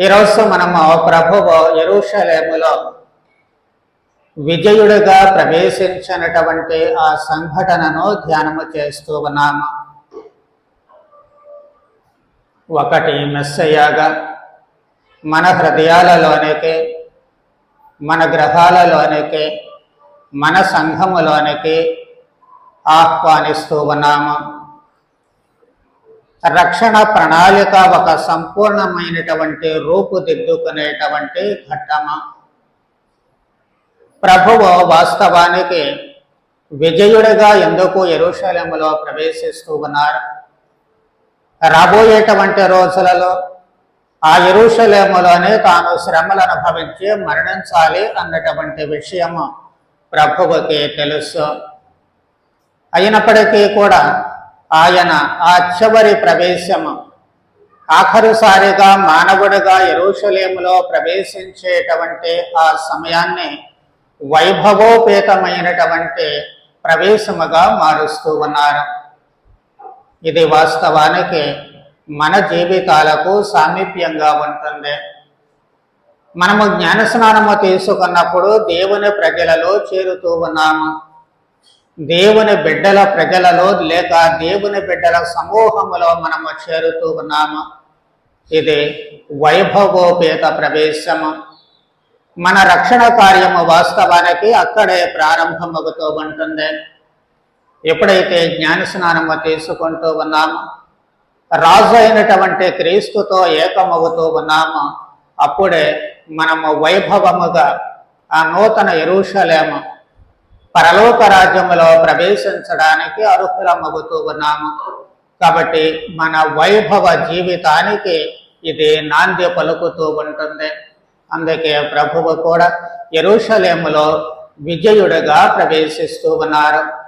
ఈరోజు మనము ప్రభువు ఎరుషలేములో విజయుడిగా ప్రవేశించినటువంటి ఆ సంఘటనను ధ్యానము చేస్తూ ఉన్నాము. ఒకటి మెస్సయ్యాగా మన హృదయాలలోనికి మన గ్రహాలలోనికి మన సంఘములోనికి ఆహ్వానిస్తూ ఉన్నాము. రక్షణ ప్రణాళిక ఒక సంపూర్ణమైనటువంటి రూపుదిద్దుకునేటువంటి ఘట్టమ. ప్రభువు వాస్తవానికి విజయుడిగా ఎందుకు ఎరుషలేములో ప్రవేశిస్తూ ఉన్నారు? రాబోయేటువంటి రోజులలో ఆ ఎరుశలేములోనే తాను శ్రమలు అనుభవించి మరణించాలి అన్నటువంటి విషయము ప్రభువుకి తెలుసు. అయినప్పటికీ కూడా ఆయన ఆ చివరి ప్రవేశము. ఆఖరుసారిగా మానవుడిగా ఎరుషలేములో ప్రవేశించేటువంటి ఆ సమయాన్ని వైభవోపేతమైనటువంటి ప్రవేశముగా మారుస్తూ ఉన్నారు. ఇది వాస్తవానికి మన జీవితాలకు సామీప్యంగా ఉంటుంది. మనము జ్ఞానస్నానము తీసుకున్నప్పుడు దేవుని ప్రజలలో చేరుతూ ఉన్నాము. దేవుని బిడ్డల ప్రజలలో లేక దేవుని బిడ్డల సమూహములో మనము చేరుతూ ఉన్నాము. ఇది వైభవోపేత ప్రవేశము. మన రక్షణ కార్యము వాస్తవానికి అక్కడే ప్రారంభమవుతూ ఉంటుంది. ఎప్పుడైతే జ్ఞానస్నానము తీసుకుంటూ ఉన్నామో రాజు అయినటువంటి క్రీస్తుతో ఏకమవుతూ ఉన్నామో అప్పుడే మనము వైభవముగా ఆ నూతన ఎరుషలేము పరలోక రాజ్యములో ప్రవేశించడానికి అర్హులమవుతూ ఉన్నాము. కాబట్టి మన వైభవ జీవితానికి ఇది నాంది పలుకుతూ ఉంటుంది. అందుకే ప్రభువు కూడా ఎరుషలేములో విజయుడిగా ప్రవేశిస్తూ ఉన్నారు.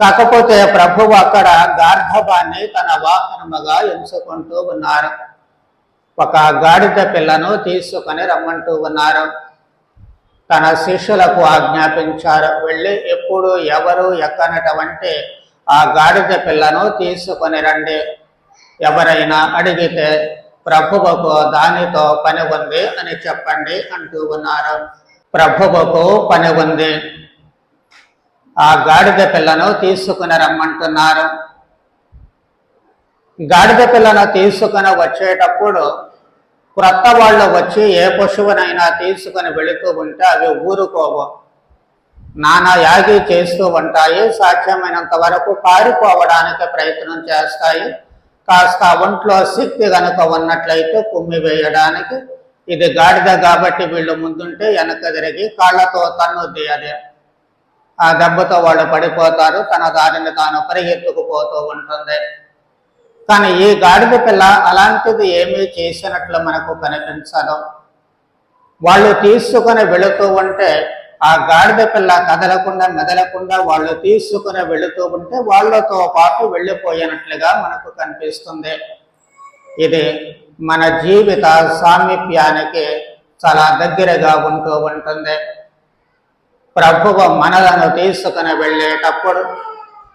కాకపోతే ప్రభువు అక్కడ గార్ధవాన్ని తన వాహనముగా ఎంచుకుంటూ ఉన్నారు. ఒక గాడిద పిల్లను తీసుకొని రమ్మంటూ ఉన్నారు. తన శిష్యులకు ఆజ్ఞాపించారు. వెళ్ళి ఎప్పుడు ఎవరు ఎక్కనటువంటి ఆ గాడిద పిల్లను తీసుకొని రండి. ఎవరైనా అడిగితే ప్రభువుకు దానితో పని ఉంది అని చెప్పండి అంటూ ఉన్నారు. ప్రభువుకు పని ఉంది. ఆ గాడిద పిల్లను తీసుకుని రమ్మంటున్నారు. గాడిద పిల్లను తీసుకుని వచ్చేటప్పుడు క్రొత్త వాళ్ళు వచ్చి ఏ పశువునైనా తీసుకుని వెళుతూ ఉంటే అవి ఊరుకోవు. నానా యాగి చేస్తూ ఉంటాయి సాధ్యమైనంత వరకు పారిపోవడానికి ప్రయత్నం చేస్తాయి. కాస్త ఒంట్లో శక్తి కనుక ఉన్నట్లయితే కుమ్మి వేయడానికి. ఇది గాడిద కాబట్టి వీళ్ళు ముందుంటే వెనక తిరిగి కాళ్ళతో తన్నుద్ది అది ఆ దెబ్బతో వాళ్ళు పడిపోతారు తన దారిని తాను పరిగెత్తుకుపోతూ ఉంటుంది. కానీ ఈ గాడిద పిల్ల అలాంటిది ఏమీ చేసినట్లు మనకు కనిపించదు. వాళ్ళు తీసుకుని వెళుతూ ఉంటే ఆ గాడిద పిల్ల కదలకుండా మెదలకుండా వాళ్ళు తీసుకుని వెళుతూ ఉంటే వాళ్ళతో పాటు వెళ్ళిపోయినట్లుగా మనకు కనిపిస్తుంది. ఇది మన జీవిత సామీప్యానికి చాలా దగ్గరగా ఉంటూ ఉంటుంది. ప్రభువు మనలను తీసుకుని వెళ్ళేటప్పుడు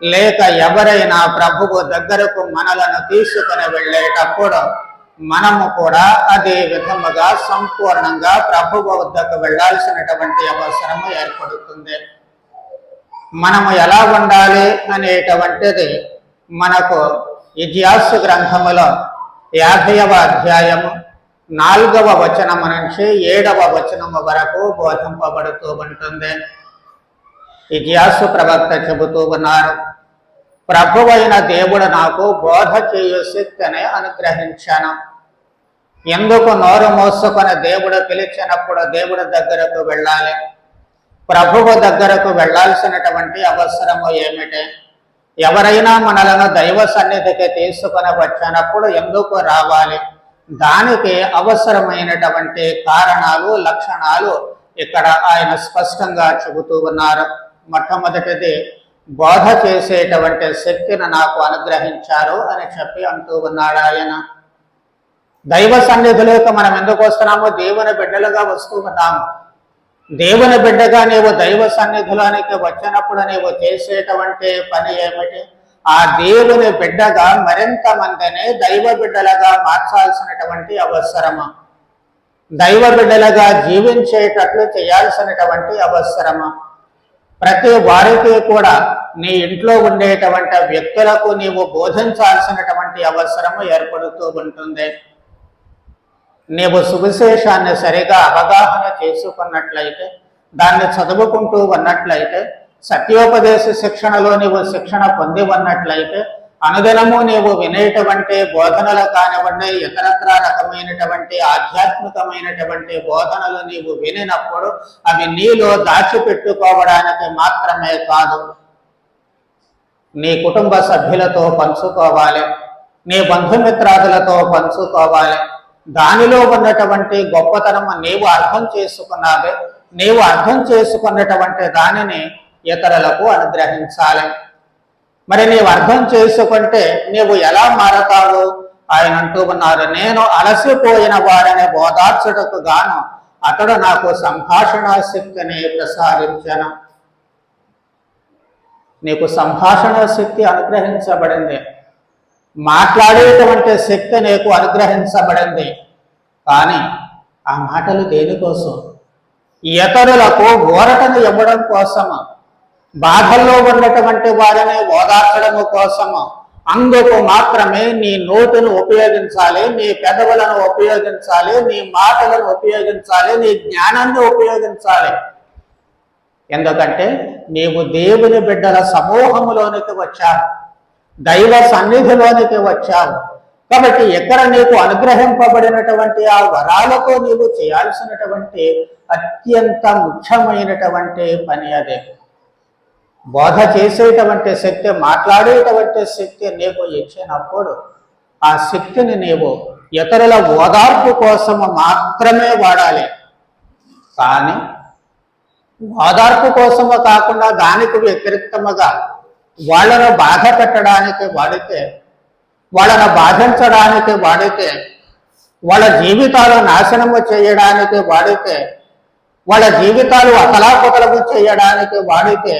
లేక ఎవరైనా ప్రభువు దగ్గరకు మనలను తీసుకుని వెళ్ళేటప్పుడు మనము కూడా అదే విధముగా సంపూర్ణంగా ప్రభువు వద్దకు వెళ్ళాల్సినటువంటి అవసరము ఏర్పడుతుంది. మనము ఎలా ఉండాలి అనేటువంటిది మనకు ఇతిహాసు గ్రంథములో యాభైవ అధ్యాయము నాలుగవ వచనము నుంచి ఏడవ వచనము వరకు బోధింపబడుతూ ఉంటుంది. ఇతిహాసు ప్రవక్త చెబుతూ ఉన్నారు. ప్రభువైన దేవుడు నాకు బోధ చేయు శక్తిని అనుగ్రహించాను. ఎందుకు నోరు మోసుకొని దేవుడు పిలిచినప్పుడు దేవుడి దగ్గరకు వెళ్ళాలి? ప్రభువు దగ్గరకు వెళ్ళాల్సినటువంటి అవసరము ఏమిటి? ఎవరైనా మనలను దైవ సన్నిధికి తీసుకొని వచ్చినప్పుడు ఎందుకు రావాలి? దానికి అవసరమైనటువంటి కారణాలు లక్షణాలు ఇక్కడ ఆయన స్పష్టంగా చెబుతూ ఉన్నారు. మొట్టమొదటిది బోధ చేసేటువంటి శక్తిని నాకు అనుగ్రహించారు అని చెప్పి అంటూ ఉన్నాడు ఆయన. దైవ సన్నిధిలోకి మనం ఎందుకు వస్తున్నామో దేవుని బిడ్డలుగా వస్తూ ఉన్నాము దేవుని బిడ్డగా నీవు దైవ సన్నిధిలోనికి వచ్చినప్పుడు నీవు చేసేటువంటి పని ఏమిటి? ఆ దేవుని బిడ్డగా మరింత మందిని దైవ బిడ్డలుగా మార్చాల్సినటువంటి అవసరము? దైవ బిడ్డలుగా జీవించేటట్లు చేయాల్సినటువంటి అవసరము? ప్రతి వారికి కూడా నీ ఇంట్లో ఉండేటువంటి వ్యక్తులకు నీవు బోధించాల్సినటువంటి అవసరము ఏర్పడుతూ ఉంటుంది. నీవు సువిశేషాన్ని సరిగా అవగాహన చేసుకున్నట్లయితే దాన్ని చదువుకుంటూ ఉన్నట్లయితే సత్యోపదేశ శిక్షణలో నీవు శిక్షణ పొంది ఉన్నట్లయితే అనుదినము నీవు వినేటువంటి బోధనలు కానివ్వండి ఇతరత్ర రకమైనటువంటి ఆధ్యాత్మికమైనటువంటి బోధనలు నీవు వినినప్పుడు అవి నీలో దాచిపెట్టుకోవడానికి మాత్రమే కాదు. నీ కుటుంబ సభ్యులతో పంచుకోవాలి నీ బంధుమిత్రాదులతో పంచుకోవాలి. దానిలో ఉన్నటువంటి గొప్పతనం నీవు అర్థం చేసుకున్నావే నీవు అర్థం చేసుకున్నటువంటి దానిని ఇతరులకు అనుగ్రహించాలి. మరి నీవు అర్థం చేసుకుంటే నీవు ఎలా మారతావు? ఆయన అంటూ ఉన్నారు నేను అలసిపోయిన వారిని బోధార్చుటకు గాను అతడు నాకు సంభాషణ శక్తిని ప్రసాదించను. నీకు సంభాషణ శక్తి అనుగ్రహించబడింది. మాట్లాడేటువంటి శక్తి నీకు అనుగ్రహించబడింది. కానీ ఆ మాటలు దేనికోసం? ఇతరులకు ఊరటను ఇవ్వడం కోసమా? బాధల్లో ఉన్నటువంటి వారిని ఓదార్చడము కోసము అందుకు మాత్రమే నీ నోటును ఉపయోగించాలి నీ పెదవులను ఉపయోగించాలి నీ మాటలను ఉపయోగించాలి నీ జ్ఞానాన్ని ఉపయోగించాలి. ఎందుకంటే నీవు దేవుని బిడ్డల సమూహములోనికి వచ్చావు దైవ సన్నిధిలోనికి వచ్చావు. కాబట్టి ఎక్కడ నీకు అనుగ్రహింపబడినటువంటి ఆ వరాలతో నీవు చేయాల్సినటువంటి అత్యంత ముఖ్యమైనటువంటి పని అదే. బోధ చేసేటువంటి శక్తి మాట్లాడేటువంటి శక్తి నీకు ఇచ్చినప్పుడు ఆ శక్తిని నీవు ఇతరుల ఓదార్పు కోసము మాత్రమే వాడాలి. కానీ ఓదార్పు కోసము కాకుండా దానికి వ్యతిరేక్తముగా వాళ్ళను బాధ పెట్టడానికి వాడితే వాళ్ళను బాధించడానికి వాడితే వాళ్ళ జీవితాలు నాశనము చేయడానికి వాడితే వాళ్ళ జీవితాలు అతలాకుతలము చేయడానికి వాడితే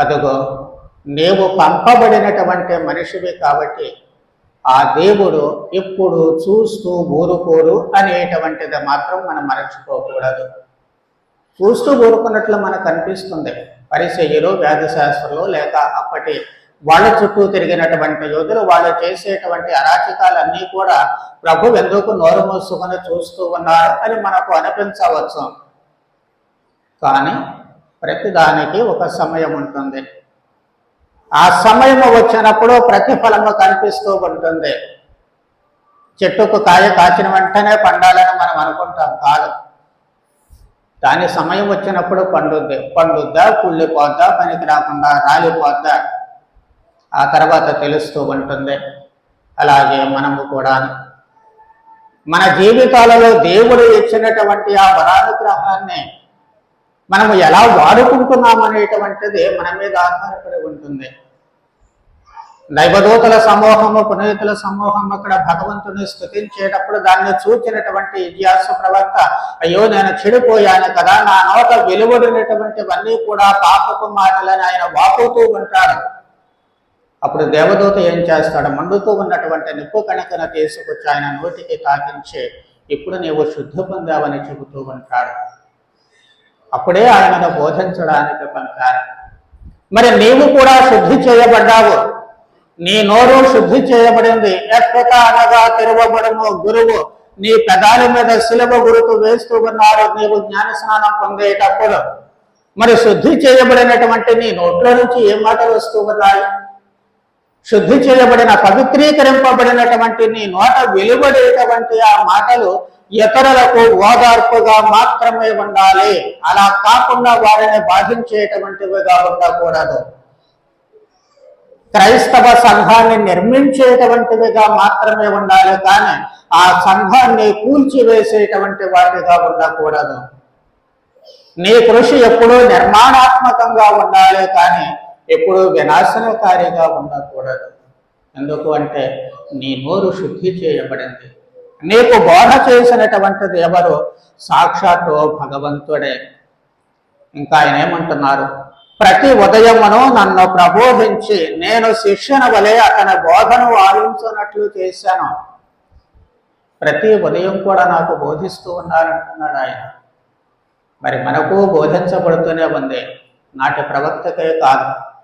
అదుగో నీవు పంపబడినటువంటి మనిషివి కాబట్టి ఆ దేవుడు ఎప్పుడు చూస్తూ ఊరుకోరు అనేటువంటిది మాత్రం మనం మరచిపోకూడదు. చూస్తూ ఊరుకున్నట్లు మనకు అనిపిస్తుంది. పరిచయ్యలు శాస్త్రంలో లేక అప్పటి వాళ్ళ చుట్టూ తిరిగినటువంటి యోధులు వాళ్ళు చేసేటువంటి అరాచకాలన్నీ కూడా ప్రభు ఎందుకు నోరు మూసుకొని చూస్తూ ఉన్నారు అని మనకు అనిపించవచ్చు. కానీ ప్రతిదానికి ఒక సమయం ఉంటుంది. ఆ సమయం వచ్చినప్పుడు ప్రతిఫలము కనిపిస్తూ ఉంటుంది. చెట్టుకు కాయ కాచిన వెంటనే పండాలని మనం అనుకుంటాం కాదు. దాని సమయం వచ్చినప్పుడు పండుద్ది. పండుద్దా కుళ్ళిపోద్దా పనికి రాకుండా రాలిపోద్దా? ఆ తర్వాత తెలుస్తూ ఉంటుంది. అలాగే మనము కూడా మన జీవితాలలో దేవుడు ఇచ్చినటువంటి ఆ వరానుగ్రహాన్ని మనము ఎలా వాడుకుంటున్నాం అనేటువంటిది మన మీద ఆధారపడి ఉంటుంది. దైవదూతల సమూహము పునీతుల సమూహం అక్కడ భగవంతుని స్థుతించేటప్పుడు దాన్ని చూచినటువంటి ఇతిహాస ప్రవక్త అయ్యో నేను చెడిపోయాను కదా నా నోట వెలువడినటువంటివన్నీ కూడా పాపపు మాటలని ఆయన వాపుతూ ఉంటాడు. అప్పుడు దేవదూత ఏం చేస్తాడు? మండుతూ ఉన్నటువంటి నిప్పు కణకన తీసుకొచ్చి ఆయన నోటికి తాకించి ఇప్పుడు నీవు శుద్ధి పొందావని చెబుతూ ఉంటాడు. అప్పుడే ఆయనను బోధించడానికి పంపారు. మరి నీవు కూడా శుద్ధి చేయబడ్డావు. నీ నోరు శుద్ధి చేయబడింది. ఎక్కత అనగా తెరవబడము గురువు. నీ పెదాల మీద శిలభ గురుతు వేస్తూ ఉన్నారు. నీవు జ్ఞాన స్నానం పొందేటప్పుడు. మరి శుద్ధి చేయబడినటువంటి నీ నోట్ల నుంచి ఏ మాటలు వస్తూ ఉన్నాయి? శుద్ధి చేయబడిన పవిత్రీకరింపబడినటువంటి నీ నోట వెలువడేటువంటి ఆ మాటలు ఇతరులకు ఓదార్పుగా మాత్రమే ఉండాలి. అలా కాకుండా వారిని బాధించేటువంటివిగా ఉండకూడదు. క్రైస్తవ సంఘాన్ని నిర్మించేటువంటివిగా మాత్రమే ఉండాలి కానీ ఆ సంఘాన్ని కూల్చివేసేటువంటి వాటిగా ఉండకూడదు. నీ కృషి ఎప్పుడూ నిర్మాణాత్మకంగా ఉండాలి కానీ ఎప్పుడు వినాశనకారిగా ఉండకూడదు. ఎందుకు అంటే నీ నోరు శుద్ధి చేయబడింది. నీకు బోధ చేసినటువంటిది ఎవరు? సాక్షాత్తు భగవంతుడే. ఇంకా ఆయన ఏమంటున్నారు? ప్రతి ఉదయమును నన్ను ప్రబోధించి నేను శిష్యుని వలె అతని బోధను ఆలించినట్లు చేశాను. ప్రతి ఉదయం కూడా నాకు బోధిస్తూ ఉన్నారంటున్నాడు ఆయన. మరి మనకు బోధించబడుతూనే ఉంది. నాటి ప్రవక్తకే కాదు.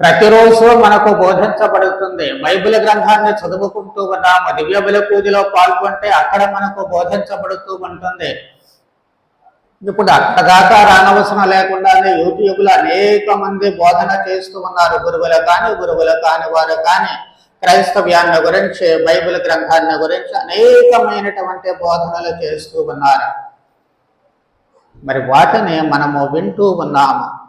ప్రతిరోజు మనకు బోధించబడుతుంది. బైబిల్ గ్రంథాన్ని చదువుకుంటూ ఉన్నాము. దివ్య బలి పూజలో పాల్గొంటే అక్కడ మనకు బోధించబడుతూ ఉంటుంది. ఇప్పుడు అక్కడ దాకా రానవసరం లేకుండానే యూట్యూబ్లో అనేక మంది బోధన చేస్తూ ఉన్నారు. గురువులు కానీ గురువులు కాని వారు కానీ క్రైస్తవ్యాన్ని గురించి బైబిల్ గ్రంథాన్ని గురించి అనేకమైనటువంటి బోధనలు చేస్తూ ఉన్నారు. మరి వాటిని మనము వింటూ ఉన్నాము.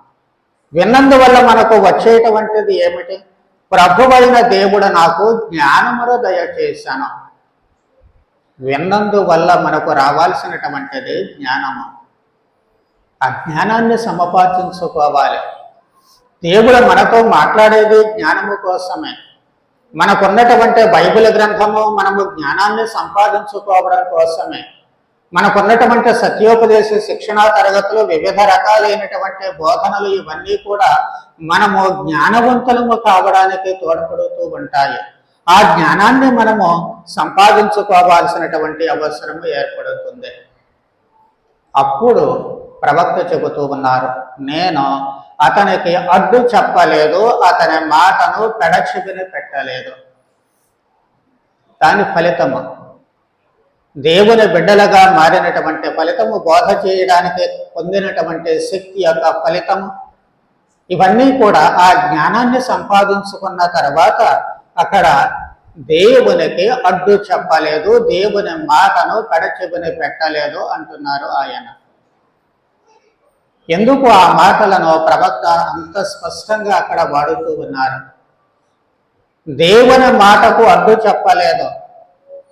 విన్నందువల్ల మనకు వచ్చేటువంటిది ఏమిటి? ప్రభువైన దేవుడు నాకు జ్ఞానమును దయచేశాను. విన్నందువల్ల మనకు రావాల్సినటువంటిది జ్ఞానము. ఆ జ్ఞానాన్ని సమపార్చించుకోవాలి దేవుడు మనతో మాట్లాడేది జ్ఞానము కోసమే. మనకున్నటువంటి బైబిల్ గ్రంథము మనము జ్ఞానాన్ని సంపాదించుకోవడం కోసమే. మనకున్నటువంటి సత్యోపదేశ శిక్షణా తరగతులు వివిధ రకాలైనటువంటి బోధనలు ఇవన్నీ కూడా మనము జ్ఞానవంతులము కావడానికి తోడ్పడుతూ ఉంటాయి. ఆ జ్ఞానాన్ని మనము సంపాదించుకోవాల్సినటువంటి అవసరము ఏర్పడుతుంది. అప్పుడు ప్రవక్త చెబుతూ ఉన్నారు నేను అతనికి అడ్డు చెప్పలేదు అతని మాటను పెడచెవిని పెట్టలేదు. దాని ఫలితము దేవుని బిడ్డలుగా మారినటువంటి ఫలితము బోధ చేయడానికి పొందినటువంటి శక్తి యొక్క ఫలితము. ఇవన్నీ కూడా ఆ జ్ఞానాన్ని సంపాదించుకున్న తర్వాత అక్కడ దేవునికి అడ్డు చెప్పలేదు దేవుని మాటను కడచెబుని పెట్టలేదు అంటున్నారు ఆయన. ఎందుకు ఆ మాటలను ప్రవక్త అంత స్పష్టంగా అక్కడ వాడుతూ ఉన్నారు? దేవుని మాటకు అడ్డు చెప్పలేదు.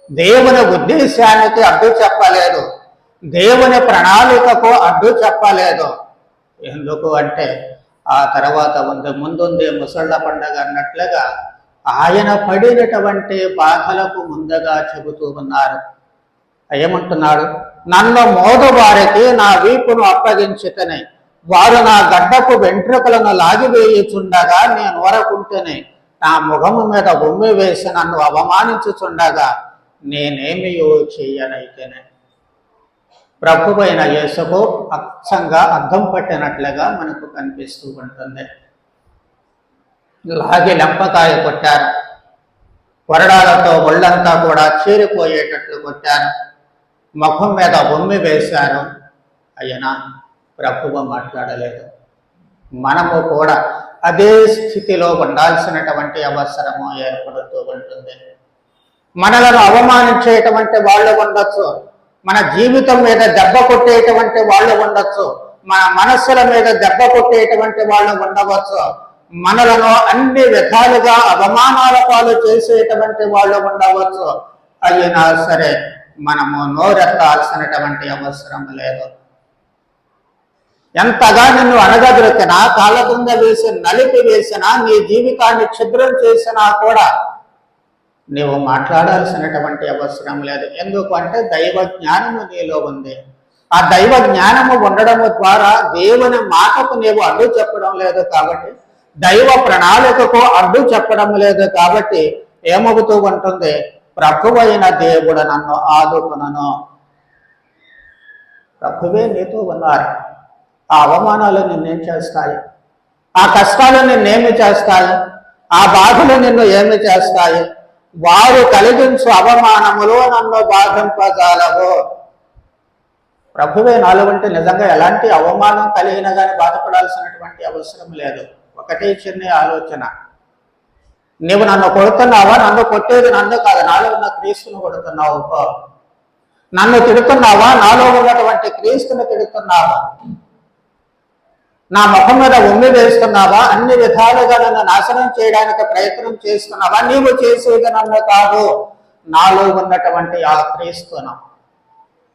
దేవుని ఉద్దేశానికి అడ్డు చెప్పలేదు. దేవుని ప్రణాళికకు అడ్డు చెప్పలేదు. ఎందుకు అంటే ఆ తర్వాత ఉంది ముందుంది ముసళ్ళ పండగ అన్నట్లుగా ఆయన పడినటువంటి బాధలకు ముందుగా చెబుతూ ఉన్నారు. ఏమంటున్నాడు? నన్ను మోదు వారికి నా వీపును అప్పగించుతనే వారు నా గడ్డకు వెంట్రుకలను లాగివేయుచుండగా నేను వరకుంటేనే నా ముఖము మీద ఉమ్మి వేసి నన్ను అవమానించుచుండగా నేనేమియో చెయ్యనైతేనే ప్రభువైన యేసుకు అచ్చంగా అర్థం పట్టినట్లుగా మనకు కనిపిస్తూ ఉంటుంది. లాగి లంపకాయ కొట్టారు కొరడాలతో ఒళ్ళంతా కూడా చీరిపోయేటట్లు కొట్టారు ముఖం మీద బొమ్మి వేశారు అయినా ప్రభువ మాట్లాడలేదు. మనము కూడా అదే స్థితిలో ఉండాల్సినటువంటి అవసరము ఏర్పడుతూ ఉంటుంది. మనలను అవమానించేటువంటి వాళ్ళు ఉండొచ్చు. మన జీవితం మీద దెబ్బ కొట్టేటువంటి వాళ్ళు ఉండొచ్చు. మన మనస్సుల మీద దెబ్బ కొట్టేటువంటి వాళ్ళు ఉండవచ్చు. మనలను అన్ని విధాలుగా అవమానాల పాలు చేసేటువంటి వాళ్ళు ఉండవచ్చు. అయినా సరే మనము నోరెత్తాల్సినటువంటి అవసరం లేదు. ఎంతగా నిన్ను అణగదొరికినా కాళ్ళ కింద వేసి నలిపి వేసినా నీ జీవితాన్ని క్షుద్రం చేసినా కూడా నీవు మాట్లాడాల్సినటువంటి అవసరం లేదు. ఎందుకంటే దైవ జ్ఞానము నీలో ఉంది. ఆ దైవ జ్ఞానము ఉండడము ద్వారా దేవుని మాటకు నీవు అడ్డు చెప్పడం లేదు కాబట్టి దైవ ప్రణాళికకు అడ్డు చెప్పడం లేదు కాబట్టి ఏమవుతూ ఉంటుంది? ప్రభువైన దేవుడు నన్ను ఆదుకునను. ప్రభువే నీతో ఉన్నారు. ఆ అవమానాలు నిన్నేం చేస్తాయి? ఆ కష్టాలు నిన్నేమి చేస్తాయి? ఆ బాధలు నిన్ను ఏమి చేస్తాయి? వారు కలిగించు అవమానములో నన్ను బాధింపజాలవు ప్రభువే నాలుగుంటే అంటే నిజంగా ఎలాంటి అవమానం కలిగిన కానీ బాధపడాల్సినటువంటి అవసరం లేదు. ఒకటే చిన్న ఆలోచన. నీవు నన్ను కొడుతున్నావా? నన్ను కొట్టేది నన్ను కాదు. నాలో ఉన్న క్రీస్తును కొడుతున్నావు. నన్ను తిడుతున్నావా? నాలో ఉన్నటువంటి క్రీస్తుని తిడుతున్నావా? నా ముఖం మీద ఉమ్మి వేస్తున్నావా? అన్ని విధాలుగా నన్ను నాశనం చేయడానికి ప్రయత్నం చేస్తున్నావా? నీవు చేసేది నన్ను కాదు. నాలో ఉన్నటువంటి ఆ క్రీస్తున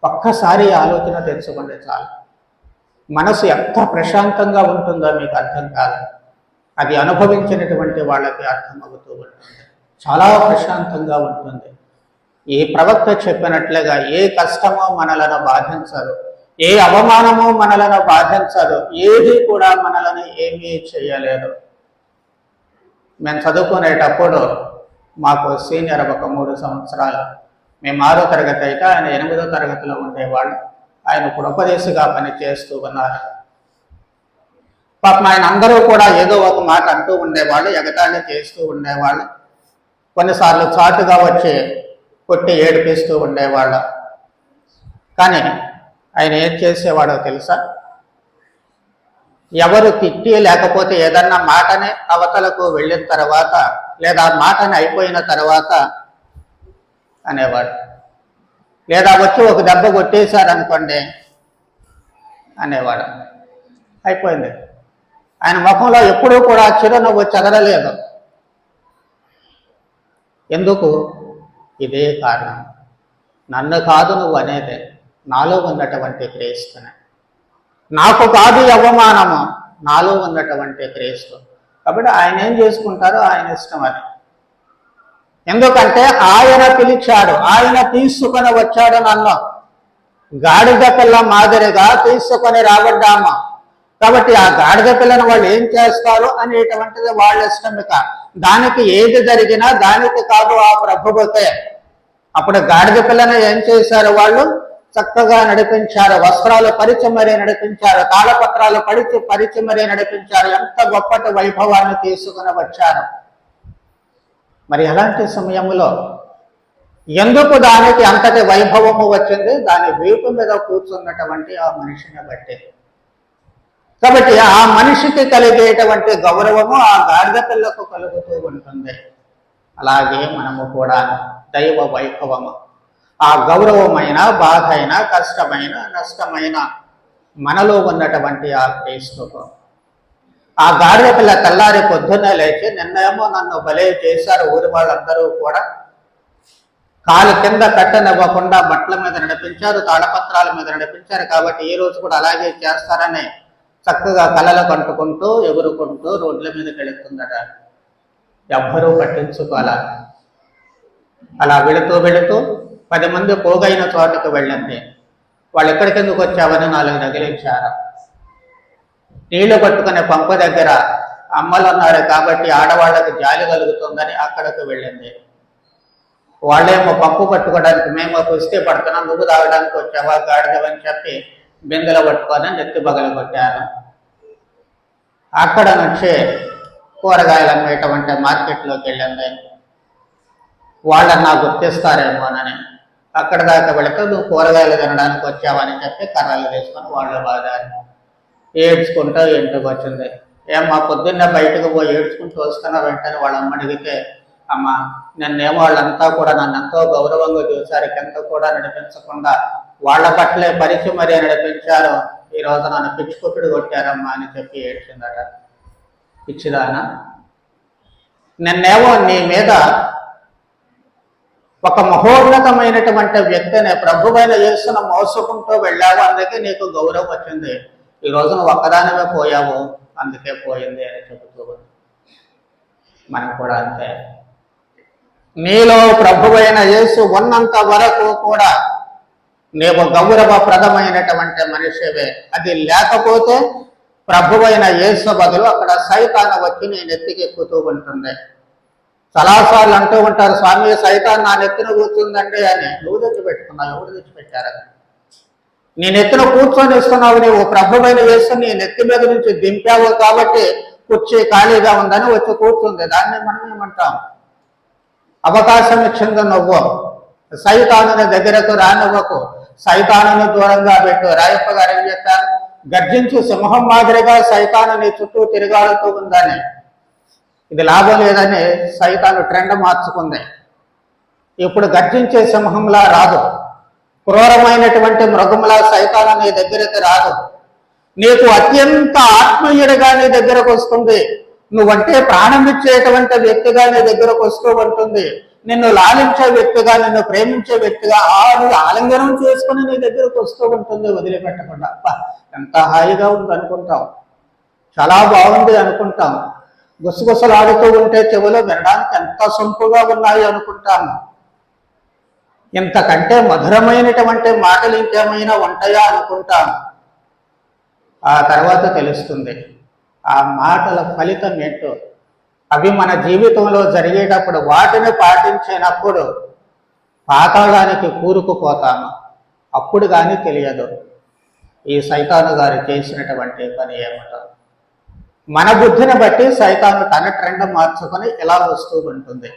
ఒక్కసారి ఆలోచన తెలుసుకోండి చాలు. మనసు ఎంత ప్రశాంతంగా ఉంటుందో మీకు అర్థం కాదు. అది అనుభవించినటువంటి వాళ్ళకి అర్థమవుతూ ఉంటుంది. చాలా ప్రశాంతంగా ఉంటుంది. ఏ ప్రవక్త చెప్పినట్లుగా ఏ కష్టమో మనలను బాధించదు. ఏ అవమానము మనలను బాధించదు. ఏది కూడా మనలను ఏమీ చేయలేదు. మేము చదువుకునేటప్పుడు మాకు సీనియర్ ఒక మూడు సంవత్సరాలు. మేము ఆరో తరగతి అయితే ఆయన ఎనిమిదో తరగతిలో ఉండేవాళ్ళు. ఆయన ఇప్పుడు ఉపదేశిగా పని చేస్తూ ఉన్నారు. పాపం ఆయన అందరూ కూడా ఏదో ఒక మాట అంటూ ఉండేవాళ్ళు ఎగతాళి చేస్తూ ఉండేవాళ్ళు. కొన్నిసార్లు చాటుగా వచ్చి కొట్టి ఏడిపిస్తూ ఉండేవాళ్ళు. కానీ ఆయన ఏం చేసేవాడో తెలుసా? ఎవరు తిట్టి లేకపోతే ఏదన్నా మాటనే అవతలకు వెళ్ళిన తర్వాత లేదా మాటని అయిపోయిన తర్వాత అనేవాడు. లేదా వచ్చి ఒక దెబ్బ కొట్టేశారనుకోండి అనేవాడు. అయిపోయింది. ఆయన ముఖంలో ఎప్పుడూ కూడా చిరునవ్వు చెదరలేదు. ఎందుకు? ఇదే కారణం. నన్ను కాదు నువ్వు అనేది. నాలో ఉన్నటువంటి క్రీస్తుని. నాకు కాదు అవమానము నాలో ఉన్నటువంటి క్రీస్తు. కాబట్టి ఆయన ఏం చేసుకుంటారో ఆయన ఇష్టం అది. ఎందుకంటే ఆయన పిలిచాడు ఆయన తీసుకొని వచ్చాడు నన్ను. గాడిద పిల్ల మాదిరిగా తీసుకొని రాబడ్డామా. కాబట్టి ఆ గాడిద పిల్లను వాళ్ళు ఏం చేస్తారు అనేటువంటిది వాళ్ళ ఇష్టం ఇక. దానికి ఏది జరిగినా దానికి కాదు ఆ ప్రభువుకే. అప్పుడు గాడిద పిల్లను ఏం చేశారు వాళ్ళు? చక్కగా నడిపించారు. వస్త్రాలు పరిచి మరీ నడిపించారు. తాళపత్రాలు పడిచి పరిచి మరీ నడిపించారు. ఎంత గొప్పటి వైభవాన్ని తీసుకుని వచ్చారు. మరి అలాంటి సమయంలో ఎందుకు దానికి అంతటి వైభవము వచ్చింది? దాని వీపు మీద కూర్చున్నటువంటి ఆ మనిషిని బట్టి. కాబట్టి ఆ మనిషికి కలిగేటువంటి గౌరవము ఆ గాడిద పిల్లకు కలుగుతూ ఉంటుంది. అలాగే మనము కూడా దైవ వైభవము. ఆ గౌరవమైన బాధ అయిన కష్టమైన నష్టమైన మనలో ఉన్నటువంటి ఆ క్రీస్తుకు. ఆ గాడిద పిల్ల తెల్లారి పొద్దున్నే లేచి నిన్నేమో నన్ను బలే చేశారు ఊరి వాళ్ళందరూ కూడా. కాలు కింద కట్టనివ్వకుండా బట్టల మీద నడిపించారు తాళపత్రాల మీద నడిపించారు కాబట్టి ఈ రోజు కూడా అలాగే చేస్తారని చక్కగా కలలు కంటుకుంటూ ఎగురుకుంటూ రోడ్ల మీదకి వెళుతుందట. ఎవ్వరూ పట్టించుకోవాల అలా వెళుతూ వెళుతూ పది మంది పోగైన చోటకు వెళ్ళింది వాళ్ళు ఎక్కడికెందుకు వచ్చావని నాలుగు తగిలించారు నీళ్ళు పట్టుకునే పంప దగ్గర అమ్మలు ఉన్నారు కాబట్టి ఆడవాళ్ళకి జాలి కలుగుతుందని అక్కడికి వెళ్ళింది. వాళ్ళేమో పంపు పట్టుకోవడానికి మేము కుస్తీ పడుతున్నాం నువ్వు తాగడానికి వచ్చావా గాడిదవని చెప్పి బిందెలు పట్టుకొని నెత్తి బగలు కొట్టారు. అక్కడ నుంచి కూరగాయలు అమ్మేటువంటి మార్కెట్లోకి వెళ్ళింది. వాళ్ళన్నా గుర్తిస్తారేమోనని. అక్కడ దాకా వెళితే నువ్వు కూరగాయలు తినడానికి వచ్చావని చెప్పి కర్రలు తీసుకొని వాళ్ళు బాగా ఏడ్చుకుంటూ ఇంటికి వచ్చింది. ఏమ్మా పొద్దున్న బయటకు పోయి ఏడ్చుకుంటూ వస్తున్నా వెంటనే వాళ్ళ అమ్మ అడిగితే అమ్మ నిన్నేమో వాళ్ళంతా కూడా నన్ను ఎంతో గౌరవంగా చూశారు. ఎంత కూడా నడిపించకుండా వాళ్ళ పట్లే పరిచి మరీ నడిపించారు. ఈ రోజు నన్ను పిచ్చుకొట్టుడు కొట్టారమ్మా అని చెప్పి ఏడ్చిందట. పిచ్చిదానా? నిన్నేమో నీ మీద ఒక మహోన్నతమైనటువంటి వ్యక్తిని ప్రభువైన చేస్తున్న మోసుకుంటూ వెళ్ళావు అందుకే నీకు గౌరవం వచ్చింది. ఈ రోజున ఒక్కదానివే పోయావు. అందుకే పోయింది అని చెబుతూ మనం కూడా అంతే. నీలో ప్రభువైన యేసు ఉన్నంత వరకు కూడా నీవు గౌరవప్రదమైనటువంటి మనిషివే. అది లేకపోతే ప్రభువైన యేసు బదులు అక్కడ సైతాన వచ్చి నేను ఎత్తికెక్కుతూ ఉంటుంది. చాలాసార్లు అంటూ ఉంటారు స్వామి సైతాన్ నా నెత్తిన కూర్చుందండి అని. నువ్వు తెచ్చిపెట్టుకున్నావు ఎవరు తెచ్చిపెట్టారని నీ నెత్తిన కూర్చొని ఇస్తున్నావు నీవు ప్రభుమైన యేసు నీ నెత్తి మీద నుంచి దింపావు కాబట్టి కుర్చీ ఖాళీగా ఉందని వచ్చి కూర్చుంది. దాన్ని మనం ఏమంటాం? అవకాశం ఇచ్చింది నువ్వు. సైతానుని దగ్గరకు రానివ్వకు. సైతానుని దూరంగా పెట్టు. రాయప్ప గారు ఏం చెప్పారు? గర్జించు సింహం మాదిరిగా సైతాను నీ చుట్టూ తిరగాడుతూ ఉందని. ఇది లాభం లేదని సైతాను ట్రెండ్ మార్చుకుంది. ఇప్పుడు గర్జించే సింహంలా రాదు. క్రూరమైనటువంటి మృగంలా సైతాను నీ దగ్గరికి రాదు. నీకు అత్యంత ఆత్మీయుడిగా నీ దగ్గరకు వస్తుంది. నువ్వంటే ప్రాణం ఇచ్చేటువంటి వ్యక్తిగా నీ దగ్గరకు వస్తూ ఉంటుంది. నిన్ను లాలించే వ్యక్తిగా నిన్ను ప్రేమించే వ్యక్తిగా ఆరు ఆలింగనం చేసుకుని నీ దగ్గరకు వస్తూ ఉంటుంది వదిలిపెట్టకుండా. అబ్బా, ఎంత హాయిగా ఉంది అనుకుంటాం చాలా బాగుంది అనుకుంటాం. గుసగుసలాడుతూ ఉంటే చెవులో వినడానికి ఎంత సొంపుగా ఉన్నాయి అనుకుంటాము ఇంతకంటే మధురమైనటువంటి మాటలు ఇంకేమైనా ఉంటాయా అనుకుంటాను. ఆ తర్వాత తెలుస్తుంది. ఆ మాటల ఫలితం ఏంటో. అవి మన జీవితంలో జరిగేటప్పుడు వాటిని పాటించినప్పుడు పాతాళానికి కూరుకుపోతాము. అప్పుడు కానీ తెలియదు. ఈ సైతాను గారు చేసినటువంటి పని ఏమిటో. మన బుద్ధిని బట్టి సైతాను తన ట్రెండ్ మార్చుకొని ఇలా వస్తూ ఉంటుంది.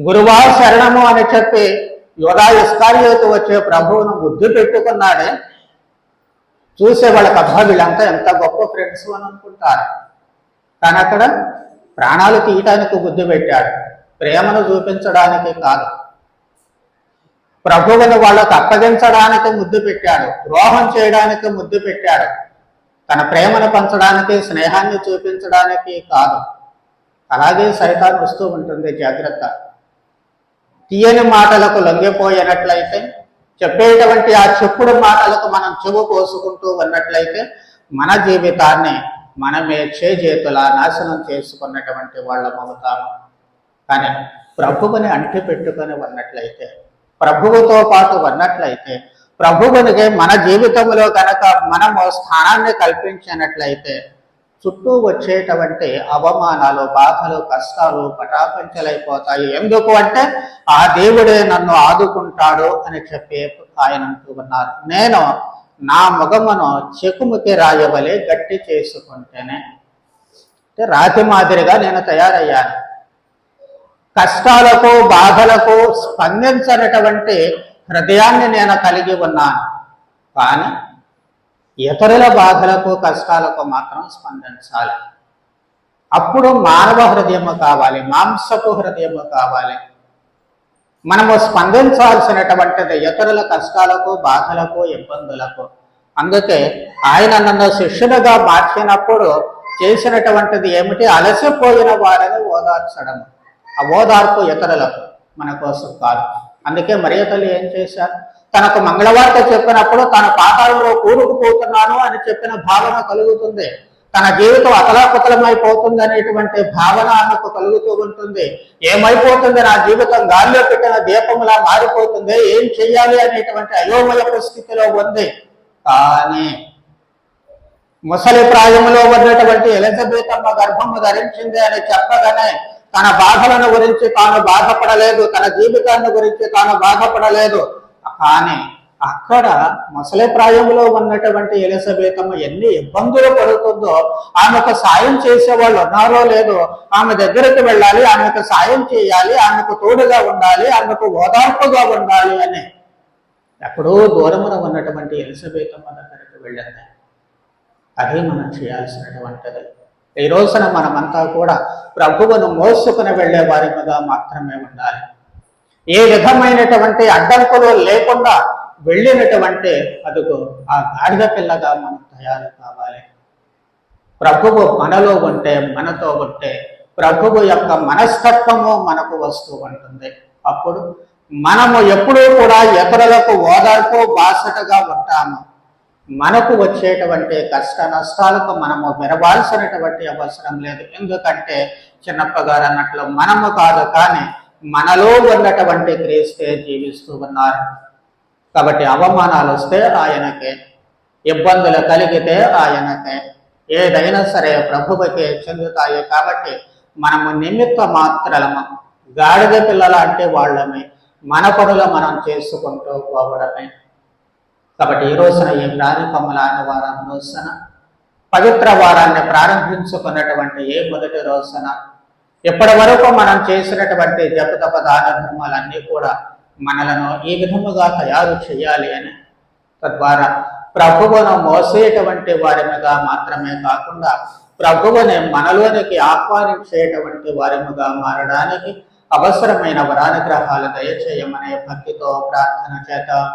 గురువా శరణము అని చెప్పి యోగా ఇస్కార్యోతు వచ్చే ప్రభువును బుద్ధి పెట్టుకున్నాడే. చూసే వాళ్ళకి అబ్బా వీళ్ళంతా ఎంత గొప్ప ఫ్రెండ్స్ అని అనుకుంటారు. కానీ అక్కడ ప్రాణాలు తీయటానికి బుద్ధి పెట్టాడు. ప్రేమను చూపించడానికి కాదు. ప్రభువుని వాళ్ళకు అప్పగించడానికి ముద్దు పెట్టాడు. ద్రోహం చేయడానికి ముద్దు పెట్టాడు. తన ప్రేమను పంచడానికి స్నేహాన్ని చూపించడానికి కాదు. అలాగే సైతాన్ వస్తూ ఉంటుంది జాగ్రత్త. తీయని మాటలకు లొంగిపోయినట్లయితే చెప్పేటువంటి ఆ చెప్పుడు మాటలకు మనం చెవు పోసుకుంటూ ఉన్నట్లయితే మన జీవితాన్ని మనమే చేతుల నాశనం చేసుకున్నటువంటి వాళ్ళం అవుతాము కానీ ప్రభువుని అంటి పెట్టుకొని ఉన్నట్లయితే ప్రభువుతో పాటు ఉన్నట్లయితే ప్రభువునికి మన జీవితంలో కనుక మనము స్థానాన్ని కల్పించినట్లయితే చుట్టూ వచ్చేటువంటి అవమానాలు బాధలు కష్టాలు పటాపంచలైపోతాయి. ఎందుకు అంటే ఆ దేవుడే నన్ను ఆదుకుంటాడు అని చెప్పి ఆయన అంటూ ఉన్నారు. నేను నా ముఖమును చెకుముకి రాయవలే గట్టి చేసుకుంటేనే. అంటే రాతి మాదిరిగా నేను తయారయ్యాను. కష్టాలకు బాధలకు స్పందించినటువంటి హృదయాన్ని నేను కలిగి ఉన్నాను. కానీ ఇతరుల బాధలకు కష్టాలకు మాత్రం స్పందించాలి. అప్పుడు మానవ హృదయము కావాలి మాంసపు హృదయము కావాలి. మనము స్పందించాల్సినటువంటిది ఇతరుల కష్టాలకు బాధలకు ఇబ్బందులకు. అందుకే ఆయన నన్ను శిష్యునిగా మార్చినప్పుడు చేసినటువంటిది ఏమిటి? అలసిపోయిన వారిని ఓదార్చడం ఆ ఓదార్పు ఇతరులకు మన కోసం కాదు. అందుకే మరియ తల్లి ఏం చేశారు? తనకు మంగళవార్త చెప్పినప్పుడు తన పాతాలలో కూరుకుపోతున్నాను అని చెప్పిన భావన కలుగుతుంది. తన జీవితం అతలాకుతలమైపోతుంది అనేటువంటి భావన ఆమెకు కలుగుతూ ఉంటుంది. ఏమైపోతుంది? నా జీవితం గాల్లో పెట్టిన దీపములా మారిపోతుంది. ఏం చెయ్యాలి అనేటువంటి అయోమయ పరిస్థితిలో ఉంది. కానీ ముసలి ప్రాయంలో ఉన్నటువంటి ఎలిజబెత్ అమ్మ గర్భము ధరించింది అని చెప్పగానే తన బాధలను గురించి తాను బాధపడలేదు తన జీవితాన్ని గురించి తాను బాధపడలేదు. కానీ అక్కడ ముసలి ప్రాయంలో ఉన్నటువంటి ఎలిజబెతమ్మ ఎన్ని ఇబ్బందులు పడుతుందో ఆమెకు సాయం చేసే వాళ్ళు ఉన్నారో లేదో ఆమె దగ్గరికి వెళ్ళాలి ఆమెకు సాయం చేయాలి ఆమెకు తోడుగా ఉండాలి ఆమెకు ఓదార్పుగా ఉండాలి అని ఎక్కడో దూరమున ఉన్నటువంటి ఎలిజబెతమ్మ దగ్గరికి వెళ్ళింది. అదే మనం చేయాల్సినటువంటిది. ఈ రోజున మనమంతా కూడా ప్రభువును మోసుకుని వెళ్ళే వారిగా మాత్రమే ఉండాలి. ఏ విధమైనటువంటి అడ్డంకులు లేకుండా వెళ్ళినటువంటి అదుగు ఆ గాడిద పిల్లగా మనం తయారు కావాలి. ప్రభువు మనలో ఉంటే మనతో ఉంటే ప్రభువు యొక్క మనస్తత్వము మనకు వస్తూ ఉంటుంది. అప్పుడు మనము ఎప్పుడూ కూడా ఇతరులకు ఓదార్పు బాసటగా ఉంటాము. మనకు వచ్చేటువంటి కష్ట నష్టాలకు మనము మెరవాల్సినటువంటి అవసరం లేదు. ఎందుకంటే చిన్నప్ప గారు అన్నట్లు మనము కాదు కానీ మనలో ఉన్నటువంటి క్రీస్తే జీవిస్తూ ఉన్నారు. కాబట్టి అవమానాలు వస్తే ఆయనకే ఇబ్బందులు కలిగితే ఆయనకే ఏదైనా సరే ప్రభువుకే చెందుతాయి. కాబట్టి మనము నిమిత్త మాత్రలము గాడిద పిల్లల అంటే వాళ్ళమే. మన పనులు మనం చేసుకుంటూ పోవడమే. కాబట్టి ఈ రోజున ఈ ప్రారంభముల వారం రోజున పవిత్ర వారాన్ని ప్రారంభించుకున్నటువంటి ఏ మొదటి రోజున ఇప్పటి వరకు మనం చేసినటువంటి జపతప దాన ధర్మాలన్నీ కూడా మనలను ఈ విధముగా తయారు చేయాలి అని తద్వారా ప్రభువును మోసేటువంటి వారినిగా మాత్రమే కాకుండా ప్రభువుని మనలోనికి ఆహ్వానించేటువంటి వారిముగా మారడానికి అవసరమైన వరానుగ్రహాలు దయచేయమనే భక్తితో ప్రార్థన చేద్దాం.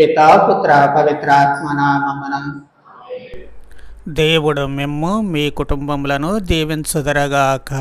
పితా పుత్ర దేవుడు మిమ్ము మీ కుటుంబములను దీవించుదరగాక.